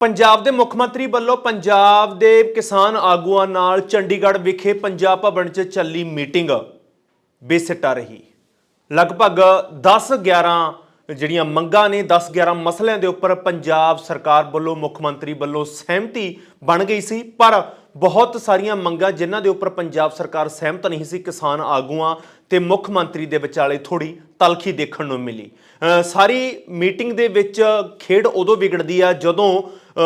ਪੰਜਾਬ ਦੇ ਮੁੱਖ ਮੰਤਰੀ ਵੱਲੋਂ ਪੰਜਾਬ ਦੇ ਕਿਸਾਨ ਆਗੂਆਂ ਨਾਲ ਚੰਡੀਗੜ੍ਹ ਵਿਖੇ ਪੰਜਾਬ ਭਵਨ 'ਚ ਚੱਲੀ ਮੀਟਿੰਗ। ਬੇਸਿੱਟਾ ਰਹੀ। ਲਗਭਗ 10-11 ਜਿਹੜੀਆਂ ਮੰਗਾਂ ਨੇ 10-11 ਮਸਲਿਆਂ ਦੇ ਉੱਪਰ ਪੰਜਾਬ ਸਰਕਾਰ ਵੱਲੋਂ ਮੁੱਖ ਮੰਤਰੀ ਵੱਲੋਂ ਸਹਿਮਤੀ ਬਣ ਗਈ ਸੀ, ਪਰ ਬਹੁਤ ਸਾਰੀਆਂ ਮੰਗਾਂ ਜਿਨ੍ਹਾਂ ਦੇ ਉੱਪਰ ਪੰਜਾਬ ਸਰਕਾਰ ਸਹਿਮਤ ਨਹੀਂ ਸੀ, ਕਿਸਾਨ ਆਗੂਆਂ ਤੇ ਮੁੱਖ ਮੰਤਰੀ ਦੇ ਵਿਚਾਲੇ ਥੋੜੀ ਤਲਖੀ ਦੇਖਣ ਨੂੰ ਮਿਲੀ। ਸਾਰੀ ਮੀਟਿੰਗ ਦੇ ਵਿੱਚ ਖੇਡ ਉਦੋਂ ਵਿਗੜਦੀ ਆ ਜਦੋਂ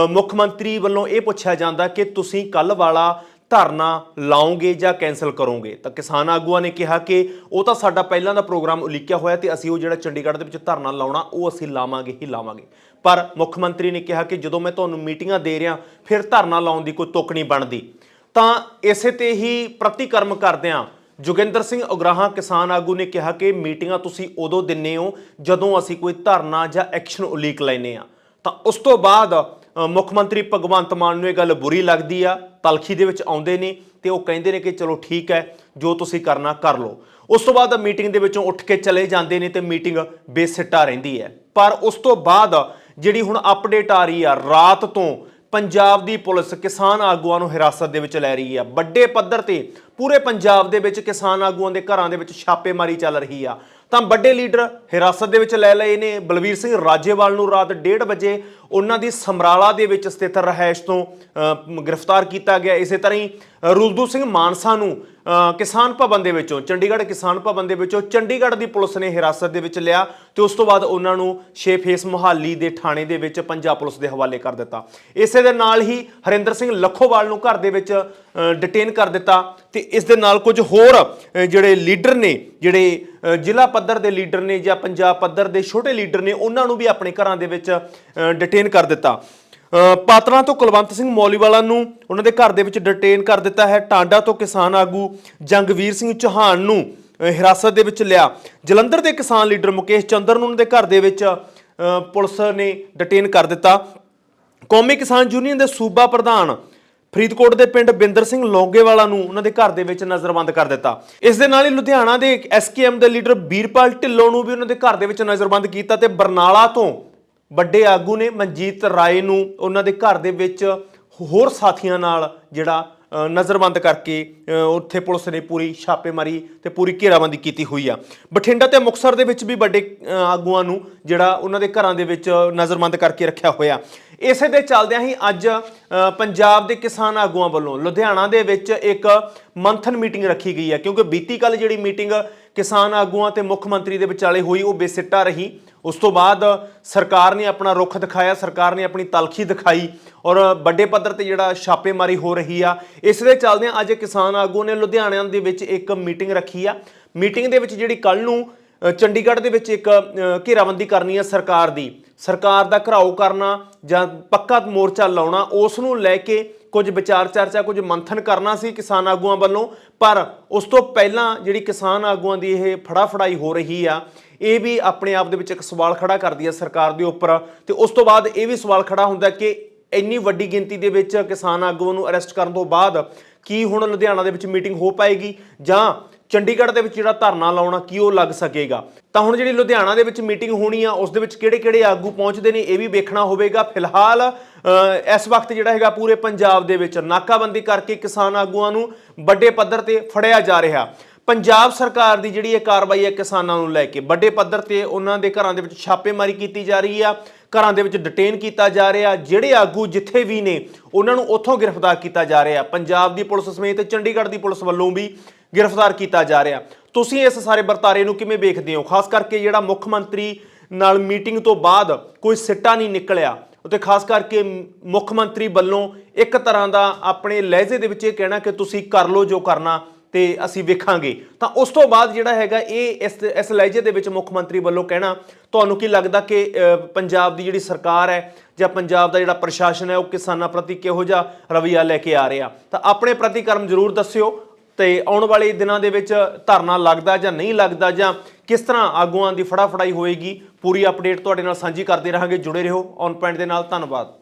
ਮੁੱਖ ਮੰਤਰੀ ਵੱਲੋਂ ਇਹ ਪੁੱਛਿਆ ਜਾਂਦਾ ਕਿ ਤੁਸੀਂ ਕੱਲ ਵਾਲਾ ਧਰਨਾ ਲਾਓਗੇ ਜਾਂ ਕੈਨਸਲ ਕਰੋਗੇ? ਤਾਂ ਕਿਸਾਨ ਆਗੂਆਂ ਨੇ ਕਿਹਾ ਕਿ ਉਹ ਤਾਂ ਸਾਡਾ ਪਹਿਲਾਂ ਦਾ ਪ੍ਰੋਗਰਾਮ ਉਲੀਕਿਆ ਹੋਇਆ ਤੇ ਅਸੀਂ ਉਹ ਜਿਹੜਾ ਚੰਡੀਗੜ੍ਹ ਦੇ ਵਿੱਚ ਧਰਨਾ ਲਾਉਣਾ, ਉਹ ਅਸੀਂ ਲਾਵਾਂਗੇ ਹੀ ਲਾਵਾਂਗੇ। ਪਰ ਮੁੱਖ ਮੰਤਰੀ ਨੇ ਕਿਹਾ ਕਿ ਜਦੋਂ ਮੈਂ ਤੁਹਾਨੂੰ ਮੀਟਿੰਗਾਂ ਦੇ ਰਿਹਾ, ਫਿਰ ਧਰਨਾ ਲਾਉਣ ਦੀ ਕੋਈ ਤੁਕ ਨਹੀਂ ਬਣਦੀ। ਤਾਂ ਇਸੇ ਤੇ ਹੀ ਪ੍ਰਤੀਕਰਮ ਕਰਦਿਆਂ ਜੋਗਿੰਦਰ ਸਿੰਘ ਉਗਰਾਹਾਂ, ਕਿਸਾਨ ਆਗੂ ਨੇ ਕਿਹਾ ਕਿ ਮੀਟਿੰਗਾਂ ਤੁਸੀਂ ਉਦੋਂ ਦਿੰਨੇ ਹੋ ਜਦੋਂ ਅਸੀਂ ਕੋਈ ਧਰਨਾ ਜਾਂ ਐਕਸ਼ਨ ਉਲੀਕ ਲੈਨੇ ਆ ਤਾਂ ਉਸ ਤੋਂ ਬਾਅਦ ਮੁੱਖ ਮੰਤਰੀ ਭਗਵੰਤ ਮਾਨ ਨੂੰ ਇਹ ਗੱਲ ਬੁਰੀ ਲੱਗਦੀ ਆ। ਤਲਖੀ ਦੇ ਵਿੱਚ ਆਉਂਦੇ ਨੇ ਤੇ ਉਹ ਕਹਿੰਦੇ ਨੇ ਕਿ ਚਲੋ ਠੀਕ ਹੈ, ਜੋ ਤੁਸੀਂ ਕਰਨਾ ਕਰ ਲਓ। ਉਸ ਤੋਂ ਬਾਅਦ ਮੀਟਿੰਗ ਦੇ ਵਿੱਚੋਂ ਉੱਠ ਕੇ ਚਲੇ ਜਾਂਦੇ ਨੇ ਤੇ ਮੀਟਿੰਗ ਬੇਸਿੱਟਾ ਰਹਿੰਦੀ ਹੈ। ਪਰ ਉਸ ਤੋਂ ਬਾਅਦ ਜਿਹੜੀ ਹੁਣ ਅਪਡੇਟ ਆ ਰਹੀ ਆ, ਰਾਤ ਤੋਂ ਪੰਜਾਬ ਦੀ ਪੁਲਿਸ ਕਿਸਾਨ ਆਗੂਆਂ ਨੂੰ ਹਿਰਾਸਤ ਦੇ ਵਿੱਚ ਲੈ ਰਹੀ ਆ। ਵੱਡੇ ਪੱਧਰ ਤੇ ਪੂਰੇ ਪੰਜਾਬ ਦੇ ਵਿੱਚ ਕਿਸਾਨ ਆਗੂਆਂ ਦੇ ਘਰਾਂ ਦੇ ਵਿੱਚ ਛਾਪੇਮਾਰੀ ਚੱਲ ਰਹੀ ਆ। ਤਾਂ ਵੱਡੇ ਲੀਡਰ ਹਿਰਾਸਤ ਦੇ ਵਿੱਚ ਲੈ ਲਏ ਨੇ। ਬਲਵੀਰ ਸਿੰਘ ਰਾਜੇਵਾਲ ਨੂੰ ਰਾਤ 1:30 ਵਜੇ ਉਹਨਾਂ ਦੀ ਸਮਰਾਲਾ ਦੇ ਵਿੱਚ ਸਥਿਤ ਰਹਿائش ਤੋਂ ਗ੍ਰਿਫਤਾਰ ਕੀਤਾ ਗਿਆ। ਇਸੇ ਤਰ੍ਹਾਂ ਹੀ ਰੁਲਦੂ ਸਿੰਘ ਮਾਨਸਾ ਨੂੰ ਕਿਸਾਨ ਭਵਨ ਦੇ ਵਿੱਚੋਂ, ਚੰਡੀਗੜ੍ਹ ਕਿਸਾਨ ਭਵਨ ਦੇ ਵਿੱਚੋਂ ਚੰਡੀਗੜ੍ਹ ਦੀ ਪੁਲਿਸ ਨੇ ਹਿਰਾਸਤ ਦੇ ਵਿੱਚ ਲਿਆ ਤੇ ਉਸ ਤੋਂ ਬਾਅਦ ਉਹਨਾਂ ਨੂੰ ਛੇ ਫੇਸ ਮੁਹਾਲੀ ਦੇ ਥਾਣੇ ਦੇ ਵਿੱਚ ਪੰਜਾਬ ਪੁਲਿਸ ਦੇ ਹਵਾਲੇ ਕਰ ਦਿੱਤਾ। ਇਸੇ ਦੇ ਨਾਲ ਹੀ ਹਰਿੰਦਰ ਸਿੰਘ ਲੱਖੋਵਾਲ ਨੂੰ ਘਰ ਦੇ ਵਿੱਚ ਡਿਟੇਨ ਕਰ ਦਿੱਤਾ ਤੇ ਇਸ ਦੇ ਨਾਲ ਕੁਝ ਹੋਰ ਜਿਹੜੇ ਲੀਡਰ ਨੇ, ਜਿਹੜੇ ਜ਼ਿਲ੍ਹਾ ਪੱਧਰ ਦੇ ਲੀਡਰ ਨੇ ਜਾਂ ਪੰਜਾਬ ਪੱਧਰ ਦੇ ਛੋਟੇ ਲੀਡਰ ਨੇ, ਉਹਨਾਂ ਨੂੰ ਵੀ ਆਪਣੇ ਘਰਾਂ ਦੇ ਵਿੱਚ ਡਿਟੇਨ ਕਰ ਦਿੱਤਾ। ਅ, ਤੋਂ ਕੁਲਵੰਤ ਸਿੰਘ ਮੌਲੀਵਾਲਾ ਨੂੰ ਉਹਨਾਂ ਦੇ ਘਰ ਦੇ ਵਿੱਚ ਡਿਟੇਨ ਕਰ ਦਿੱਤਾ ਹੈ। ਟਾਂਡਾ ਤੋਂ ਕਿਸਾਨ ਆਗੂ ਜੰਗਵੀਰ ਸਿੰਘ ਚੌਹਾਨ ਨੂੰ ਹਿਰਾਸਤ ਦੇ ਵਿੱਚ ਲਿਆ। ਜਲੰਧਰ ਦੇ ਕਿਸਾਨ ਲੀਡਰ ਮੁਕੇਸ਼ ਚੰਦਰ ਨੂੰ ਉਹਨਾਂ ਦੇ ਘਰ ਦੇ ਵਿੱਚ ਪੁਲਿਸ ਨੇ ਡਿਟੇਨ ਕਰ ਦਿੱਤਾ। ਕੌਮੀ ਕਿਸਾਨ ਯੂਨੀਅਨ ਦੇ ਸੂਬਾ ਪ੍ਰਧਾਨ ਫਰੀਦਕੋਟ ਦੇ ਪਿੰਡ ਬਿੰਦਰ ਸਿੰਘ ਲੌਂਗੇਵਾਲਾ ਨੂੰ ਉਹਨਾਂ ਦੇ ਘਰ ਦੇ ਵਿੱਚ ਨਜ਼ਰਬੰਦ ਕਰ ਦਿੱਤਾ। ਇਸ ਦੇ ਨਾਲ ਹੀ ਲੁਧਿਆਣਾ ਦੇ ਐਸਕੇਐਮ ਦੇ ਲੀਡਰ ਵੀਰਪਾਲ ਢਿੱਲੋਂ ਨੂੰ ਵੀ ਉਹਨਾਂ ਦੇ ਘਰ ਦੇ ਵਿੱਚ ਨਜ਼ਰਬੰਦ ਕੀਤਾ ਤੇ ਬਰਨਾਲਾ ਤੋਂ ਵੱਡੇ ਆਗੂ ਨੇ ਮਨਜੀਤ ਰਾਏ ਨੂੰ ਉਹਨਾਂ ਦੇ ਘਰ ਦੇ ਵਿੱਚ ਹੋਰ ਸਾਥੀਆਂ ਨਾਲ ਜਿਹੜਾ ਨਜ਼ਰਬੰਦ ਕਰਕੇ ਉੱਥੇ ਪੁਲਿਸ ਨੇ ਪੂਰੀ ਛਾਪੇਮਾਰੀ ਤੇ ਪੂਰੀ ਘੇਰਾਬੰਦੀ ਕੀਤੀ ਹੋਈ ਆ। ਬਠਿੰਡਾ ਤੇ ਮੁਕਤਸਰ ਦੇ ਵਿੱਚ ਵੀ ਵੱਡੇ ਆਗੂਆਂ ਨੂੰ ਜਿਹੜਾ ਉਹਨਾਂ ਦੇ ਘਰਾਂ ਦੇ ਵਿੱਚ ਨਜ਼ਰਬੰਦ ਕਰਕੇ ਰੱਖਿਆ ਹੋਇਆ। ਇਸੇ ਦੇ ਚੱਲਦਿਆਂ ਹੀ ਅੱਜ ਪੰਜਾਬ ਦੇ ਕਿਸਾਨ ਆਗੂਆਂ ਵੱਲੋਂ ਲੁਧਿਆਣਾ ਦੇ ਵਿੱਚ ਇੱਕ ਮੰਥਨ ਮੀਟਿੰਗ ਰੱਖੀ ਗਈ ਹੈ ਕਿਉਂਕਿ ਬੀਤੀ ਕੱਲ ਜਿਹੜੀ ਮੀਟਿੰਗ ਕਿਸਾਨ ਆਗੂਆਂ ਤੇ ਮੁੱਖ ਮੰਤਰੀ ਦੇ ਵਿਚਾਲੇ ਹੋਈ ਉਹ ਬੇਸਿੱਟਾ ਰਹੀ। ਉਸ ਤੋਂ ਬਾਅਦ ਸਰਕਾਰ ਨੇ ਆਪਣਾ ਰੁਖ ਦਿਖਾਇਆ, ਸਰਕਾਰ ਨੇ ਆਪਣੀ ਤਲਖੀ ਦਿਖਾਈ ਔਰ ਵੱਡੇ ਪੱਧਰ ਤੇ ਜਿਹੜਾ ਛਾਪੇਮਾਰੀ ਹੋ ਰਹੀ ਆ। ਇਸ ਦੇ ਚੱਲਦਿਆਂ ਅੱਜ ਕਿਸਾਨ ਆਗੂ ਨੇ ਲੁਧਿਆਣਾ ਦੇ ਵਿੱਚ ਇੱਕ ਮੀਟਿੰਗ ਰੱਖੀ ਆ। ਮੀਟਿੰਗ ਦੇ ਵਿੱਚ ਜਿਹੜੀ ਕੱਲ ਨੂੰ ਚੰਡੀਗੜ੍ਹ ਦੇ ਵਿੱਚ ਇੱਕ ਘੇਰਾਬੰਦੀ ਕਰਨੀ ਹੈ ਸਰਕਾਰ ਦੀ। ਸਰਕਾਰ ਦਾ ਘਰਾਓ ਕਰਨਾ ਜਾਂ ਪੱਕਾ ਮੋਰਚਾ ਲਾਉਣਾ, ਉਸ ਨੂੰ ਲੈ ਕੇ ਕੁਝ ਵਿਚਾਰ ਚਰਚਾ, ਕੁਝ ਮੰਥਨ ਕਰਨਾ ਸੀ ਕਿਸਾਨ ਆਗੂਆਂ ਵੱਲੋਂ, ਪਰ ਉਸ ਤੋਂ ਪਹਿਲਾਂ ਜਿਹੜੀ ਕਿਸਾਨ ਆਗੂਆਂ ਦੀ ਇਹ ਫੜਾ ਫੜਾਈ ਹੋ ਰਹੀ ਆ, ਇਹ ਵੀ ਆਪਣੇ ਆਪ ਦੇ ਵਿੱਚ ਇੱਕ ਸਵਾਲ ਖੜਾ ਕਰਦੀ ਹੈ ਸਰਕਾਰ ਦੇ ਉੱਪਰ। ਤੇ ਉਸ ਤੋਂ ਬਾਅਦ ਇਹ ਵੀ ਸਵਾਲ ਖੜਾ ਹੁੰਦਾ ਕਿ ਇੰਨੀ ਵੱਡੀ ਗਿਣਤੀ ਦੇ ਵਿੱਚ ਕਿਸਾਨ ਆਗੂਆਂ ਨੂੰ ਅਰੈਸਟ ਕਰਨ ਤੋਂ ਬਾਅਦ ਕੀ ਹੁਣ ਲੁਧਿਆਣਾ ਦੇ ਵਿੱਚ ਮੀਟਿੰਗ ਹੋ ਪਾਏਗੀ ਜਾਂ ਚੰਡੀਗੜ੍ਹ ਦੇ ਵਿੱਚ ਜਿਹੜਾ ਧਰਨਾ ਲਾਉਣਾ, ਕੀ ਉਹ ਲੱਗ ਸਕੇਗਾ? ਤਾਂ ਹੁਣ ਜਿਹੜੀ ਲੁਧਿਆਣਾ ਦੇ ਵਿੱਚ ਮੀਟਿੰਗ ਹੋਣੀ ਆ, ਉਸ ਦੇ ਵਿੱਚ ਕਿਹੜੇ-ਕਿਹੜੇ ਆਗੂ ਪਹੁੰਚਦੇ ਨੇ, ਇਹ ਵੀ ਵੇਖਣਾ ਹੋਵੇਗਾ। ਫਿਲਹਾਲ ਇਸ ਵਕਤ ਜਿਹੜਾ ਹੈਗਾ ਪੂਰੇ ਪੰਜਾਬ ਦੇ ਵਿੱਚ ਨਾਕਾਬੰਦੀ ਕਰਕੇ ਕਿਸਾਨ ਆਗੂਆਂ ਨੂੰ ਵੱਡੇ ਪੱਧਰ ਤੇ ਫੜਿਆ ਜਾ ਰਿਹਾ। ਪੰਜਾਬ ਸਰਕਾਰ ਦੀ ਜਿਹੜੀ ਇਹ ਕਾਰਵਾਈ ਹੈ ਕਿਸਾਨਾਂ ਨੂੰ ਲੈ ਕੇ, ਵੱਡੇ ਪੱਧਰ ਤੇ ਉਹਨਾਂ ਦੇ ਘਰਾਂ ਦੇ ਵਿੱਚ ਛਾਪੇਮਾਰੀ ਕੀਤੀ ਜਾ ਰਹੀ ਆ, ਘਰਾਂ ਦੇ ਵਿੱਚ ਡਿਟੇਨ ਕੀਤਾ ਜਾ ਰਿਹਾ, ਜਿਹੜੇ ਆਗੂ ਜਿੱਥੇ ਵੀ ਨੇ, ਉਹਨਾਂ ਨੂੰ ਉੱਥੋਂ ਗ੍ਰਿਫਤਾਰ ਕੀਤਾ ਜਾ ਰਿਹਾ। ਪੰਜਾਬ ਦੀ ਪੁਲਿਸ ਸਮੇਤ ਚੰਡੀਗੜ੍ਹ ਦੀ ਪੁਲਿਸ ਵੱਲੋਂ ਵੀ ਗ੍ਰਿਫਤਾਰ ਕੀਤਾ ਜਾ ਰਿਹਾ। ਤੁਸੀਂ ਇਸ ਸਾਰੇ ਵਰਤਾਰੇ ਨੂੰ ਕਿਵੇਂ ਵੇਖਦੇ ਹੋ? ਖਾਸ ਕਰਕੇ ਜਿਹੜਾ ਮੁੱਖ ਮੰਤਰੀ ਨਾਲ ਮੀਟਿੰਗ ਤੋਂ ਬਾਅਦ ਕੋਈ ਸਿੱਟਾ ਨਹੀਂ ਨਿਕਲਿਆ ਉਤੇ ਖਾਸ ਕਰਕੇ ਮੁੱਖ ਮੰਤਰੀ ਵੱਲੋਂ ਇੱਕ ਤਰ੍ਹਾਂ ਦਾ ਆਪਣੇ ਲਹਿਜੇ ਦੇ ਵਿੱਚ ਇਹ ਕਹਿਣਾ ਕਿ ਤੁਸੀਂ ਕਰ ਲਓ ਜੋ ਕਰਨਾ ਤੇ ਅਸੀਂ ਵੇਖਾਂਗੇ। ਤਾਂ ਉਸ ਤੋਂ ਬਾਅਦ ਜਿਹੜਾ ਹੈਗਾ, ਇਹ ਇਸ ਇਸ ਲਹਿਜੇ ਦੇ ਵਿੱਚ ਮੁੱਖ ਮੰਤਰੀ ਵੱਲੋਂ ਕਹਿਣਾ, ਤੁਹਾਨੂੰ ਕੀ ਲੱਗਦਾ ਕਿ ਪੰਜਾਬ ਦੀ ਜਿਹੜੀ ਸਰਕਾਰ ਹੈ ਜਾਂ ਪੰਜਾਬ ਦਾ ਜਿਹੜਾ ਪ੍ਰਸ਼ਾਸਨ ਹੈ, ਉਹ ਕਿਸਾਨਾਂ ਪ੍ਰਤੀ ਕਿਹੋ ਜਿਹਾ ਰਵੱਈਆ ਲੈ ਕੇ ਆ ਰਿਹਾ? ਤਾਂ ਆਪਣੇ ਪ੍ਰਤੀਕਰਮ ਜ਼ਰੂਰ ਦੱਸਿਓ। ਤੇ ਆਉਣ ਵਾਲੇ ਦਿਨਾਂ ਦੇ ਵਿੱਚ ਧਰਨਾ ਲੱਗਦਾ ਜਾਂ ਨਹੀਂ ਲੱਗਦਾ ਜਾਂ ਕਿਸ ਤਰ੍ਹਾਂ ਆਗੂਆਂ ਦੀ ਫੜਾਫੜਾਈ ਹੋਏਗੀ, ਪੂਰੀ ਅਪਡੇਟ ਤੁਹਾਡੇ ਨਾਲ ਸਾਂਝੀ ਕਰਦੇ ਰਹਾਂਗੇ। ਜੁੜੇ ਰਹੋ ਔਨ ਪੁਆਇੰਟ ਦੇ ਨਾਲ ਧੰਨਵਾਦ।